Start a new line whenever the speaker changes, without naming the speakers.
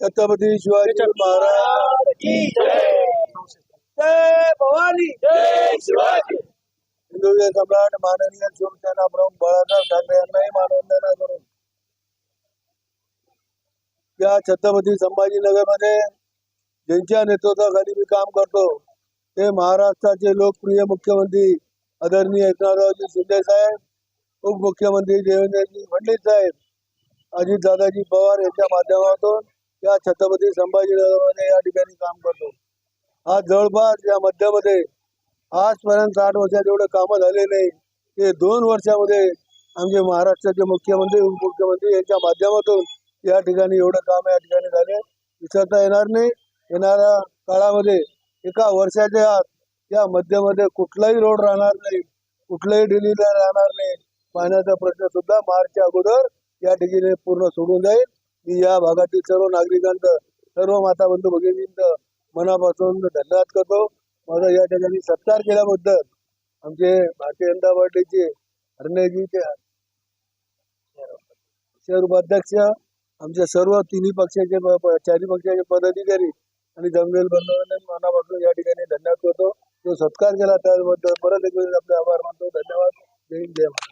छत्रपती शिवाजी महाराज
भवानी.
हिंदुचे सम्राट माननीय शिवसेना प्रमुख बाळासाहेब ठाकरे यांनाही मानवंदना करून. या छत्रपती संभाजीनगरमध्ये ज्यांच्या नेतृत्वाखाली मी काम करतो ते महाराष्ट्राचे लोकप्रिय मुख्यमंत्री आदरणीय एकनाथरावजी शिंदे साहेब उपमुख्यमंत्री देवेंद्रजी फडणवीस साहेब अजित दादाजी पवार यांच्या माध्यमातून या छत्रपती संभाजीनगरमध्ये या ठिकाणी काम करतो. आज जवळपास या मध्यामध्ये आजपर्यंत साठ वर्षात एवढं कामं झाले नाही. ते दोन वर्षामध्ये आमचे महाराष्ट्राचे मुख्यमंत्री उपमुख्यमंत्री यांच्या माध्यमातून या ठिकाणी एवढं काम या ठिकाणी झाले. विसरता येणार नाही. येणाऱ्या काळामध्ये एका वर्षाच्या आत या मध्यमध्ये कुठलाही रोड राहणार नाही. कुठलाही डिलिव्हरी राहणार नाही. पाण्याचा प्रश्न सुद्धा मार्चच्या अगोदर या ठिकाणी पूर्ण सोडून जाईल. मी या भागातील सर्व नागरिकांचं सर्व माता बंधू भगिनींचं मनापासून धन्यवाद करतो. माझा या ठिकाणी सत्कार केल्याबद्दल आमचे भारतीय जनता पार्टीचे हरणेजीचे शहर उपाध्यक्ष आमच्या सर्व तिन्ही पक्षाचे चारही पक्षाचे पदाधिकारी आणि जमवेल बंधूंना मनापासून या ठिकाणी धन्यवाद करतो. जो सत्कार केला त्याबद्दल परत एक वेळेस आपले आभार मानतो. धन्यवाद. जय हिंद जय